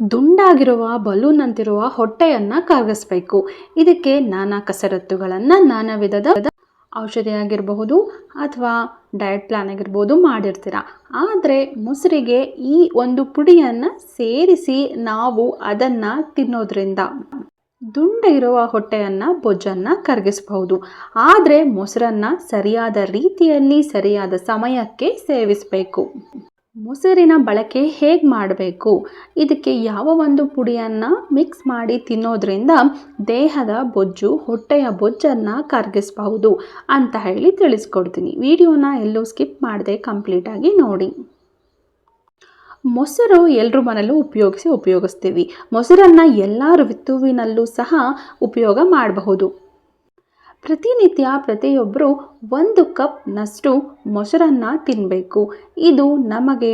ದುಂಡಾಗಿರುವ balloon ಅಂತಿರುವ ಹೊಟ್ಟೆಯನ್ನ ಕರಗಿಸ್ಬೇಕು. ಇದಕ್ಕೆ ನಾನಾ ಕಸರತ್ತುಗಳನ್ನು ನಾನಾ ವಿಧದ ಔಷಧಿ ಆಗಿರಬಹುದು ಅಥವಾ ಡಯಟ್ ಪ್ಲಾನ್ ಆಗಿರ್ಬೋದು ಮಾಡಿರ್ತೀರ. ಆದರೆ ಮೊಸರಿಗೆ ಈ ಒಂದು ಪುಡಿಯನ್ನು ಸೇರಿಸಿ ನಾವು ಅದನ್ನು ತಿನ್ನೋದ್ರಿಂದ ದುಂಡಿರುವ ಹೊಟ್ಟೆಯನ್ನು, ಬೊಜ್ಜನ್ನು ಕರಗಿಸಬಹುದು. ಆದರೆ ಮೊಸರನ್ನು ಸರಿಯಾದ ರೀತಿಯಲ್ಲಿ, ಸರಿಯಾದ ಸಮಯಕ್ಕೆ ಸೇವಿಸಬೇಕು. ಮೊಸರಿನ ಬಳಕೆ ಹೇಗೆ ಮಾಡಬೇಕು? ಇದಕ್ಕೆ ಯಾವ ಒಂದು ಪುಡಿಯನ್ನು ಮಿಕ್ಸ್ ಮಾಡಿ ತಿನ್ನೋದ್ರಿಂದ ದೇಹದ ಬೊಜ್ಜು, ಹೊಟ್ಟೆಯ ಬೊಜ್ಜನ್ನು ಕರಗಿಸಬಹುದು ಅಂತ ಹೇಳಿ ತಿಳಿಸ್ಕೊಡ್ತೀನಿ. ವಿಡಿಯೋನ ಎಲ್ಲೂ ಸ್ಕಿಪ್ ಮಾಡದೆ ಕಂಪ್ಲೀಟಾಗಿ ನೋಡಿ. ಮೊಸರು ಎಲ್ಲರ ಮನೆಯಲ್ಲೂ ಉಪಯೋಗಿಸಿ ಉಪಯೋಗಿಸ್ತೀವಿ. ಮೊಸರನ್ನು ಎಲ್ಲ ಋತುವಿನಲ್ಲೂ ಸಹ ಉಪಯೋಗ ಮಾಡಬಹುದು. ಪ್ರತಿನಿತ್ಯ ಪ್ರತಿಯೊಬ್ಬರು ಒಂದು ಕಪ್ನಷ್ಟು ಮೊಸರನ್ನು ತಿನ್ನಬೇಕು ಇದು ನಮಗೆ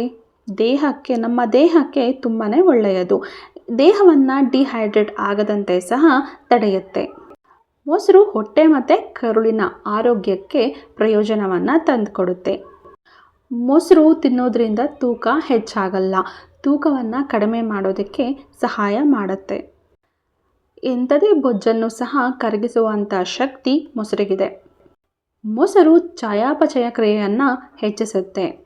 ದೇಹಕ್ಕೆ, ನಮ್ಮ ದೇಹಕ್ಕೆ ತುಂಬಾ ಒಳ್ಳೆಯದು. ದೇಹವನ್ನು ಡಿಹೈಡ್ರೇಟ್ ಆಗದಂತೆ ಸಹ ತಡೆಯುತ್ತೆ. ಮೊಸರು ಹೊಟ್ಟೆ ಮತ್ತು ಕರುಳಿನ ಆರೋಗ್ಯಕ್ಕೆ ಪ್ರಯೋಜನವನ್ನು ತಂದುಕೊಡುತ್ತೆ. ಮೊಸರು ತಿನ್ನೋದ್ರಿಂದ ತೂಕ ಹೆಚ್ಚಾಗಲ್ಲ. ತೂಕವನ್ನು ಕಡಿಮೆ ಮಾಡೋದಕ್ಕೆ ಸಹಾಯ ಮಾಡುತ್ತೆ. ಎಂಥದೇ ಬೊಜ್ಜನ್ನು ಸಹ ಕರಗಿಸುವಂಥ ಶಕ್ತಿ ಮೊಸರಿಗಿದೆ. ಮೊಸರು ಚಯಾಪಚಯ ಕ್ರಿಯೆಯನ್ನು ಹೆಚ್ಚಿಸುತ್ತೆ.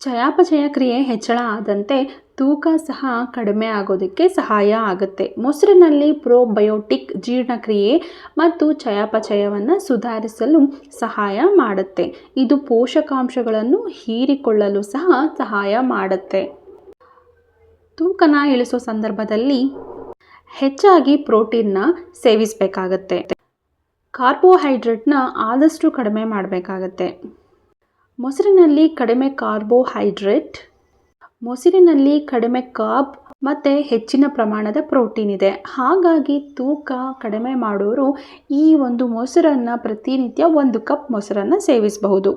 ಚಯಾಪಚಯ ಕ್ರಿಯೆ ಹೆಚ್ಚಳ ಆದಂತೆ ತೂಕ ಸಹ ಕಡಿಮೆ ಆಗೋದಕ್ಕೆ ಸಹಾಯ ಆಗುತ್ತೆ. ಮೊಸರಿನಲ್ಲಿ ಪ್ರೋಬಯೋಟಿಕ್ ಜೀರ್ಣಕ್ರಿಯೆ ಮತ್ತು ಚಯಾಪಚಯವನ್ನು ಸುಧಾರಿಸಲು ಸಹಾಯ ಮಾಡುತ್ತೆ. ಇದು ಪೋಷಕಾಂಶಗಳನ್ನು ಹೀರಿಕೊಳ್ಳಲು ಸಹ ಸಹಾಯ ಮಾಡುತ್ತೆ. ತೂಕನ ಇಳಿಸೋ ಸಂದರ್ಭದಲ್ಲಿ ಹೆಚ್ಚಾಗಿ ಪ್ರೋಟೀನ್ನ ಸೇವಿಸಬೇಕಾಗತ್ತೆ. ಕಾರ್ಬೋಹೈಡ್ರೇಟ್ನ ಆದಷ್ಟು ಕಡಿಮೆ ಮಾಡಬೇಕಾಗತ್ತೆ. ಮೊಸರಿನಲ್ಲಿ ಕಡಿಮೆ ಕಾರ್ಬೋಹೈಡ್ರೇಟ್, ಮೊಸರಿನಲ್ಲಿ ಕಡಿಮೆ ಕಾರ್ಬ್ ಮತ್ತು ಹೆಚ್ಚಿನ ಪ್ರಮಾಣದ ಪ್ರೋಟೀನ್ ಇದೆ. ಹಾಗಾಗಿ ತೂಕ ಕಡಿಮೆ ಮಾಡೋರು ಈ ಒಂದು ಮೊಸರನ್ನು ಪ್ರತಿನಿತ್ಯ ಒಂದು ಕಪ್ ಮೊಸರನ್ನು ಸೇವಿಸಬಹುದು.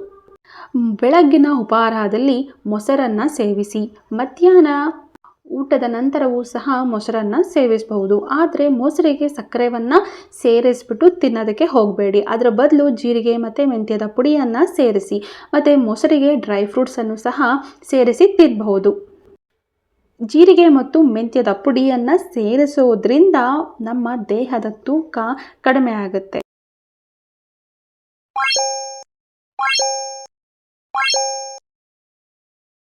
ಬೆಳಗ್ಗಿನ ಉಪಹಾರದಲ್ಲಿ ಮೊಸರನ್ನು ಸೇವಿಸಿ, ಮಧ್ಯಾಹ್ನ ಊಟದ ನಂತರವೂ ಸಹ ಮೊಸರನ್ನು ಸೇವಿಸಬಹುದು. ಆದರೆ ಮೊಸರಿಗೆ ಸಕ್ಕರೆಯನ್ನು ಸೇರಿಸಿಬಿಟ್ಟು ತಿನ್ನೋದಕ್ಕೆ ಹೋಗಬೇಡಿ. ಅದರ ಬದಲು ಜೀರಿಗೆ ಮತ್ತು ಮೆಂತ್ಯದ ಪುಡಿಯನ್ನು ಸೇರಿಸಿ, ಮತ್ತು ಮೊಸರಿಗೆ ಡ್ರೈ ಫ್ರೂಟ್ಸನ್ನು ಸಹ ಸೇರಿಸಿ ತಿನ್ನಬಹುದು ಜೀರಿಗೆ ಮತ್ತು ಮೆಂತ್ಯದ ಪುಡಿಯನ್ನು ಸೇರಿಸೋದ್ರಿಂದ ನಮ್ಮ ದೇಹದ ತೂಕ ಕಡಿಮೆ ಆಗುತ್ತೆ.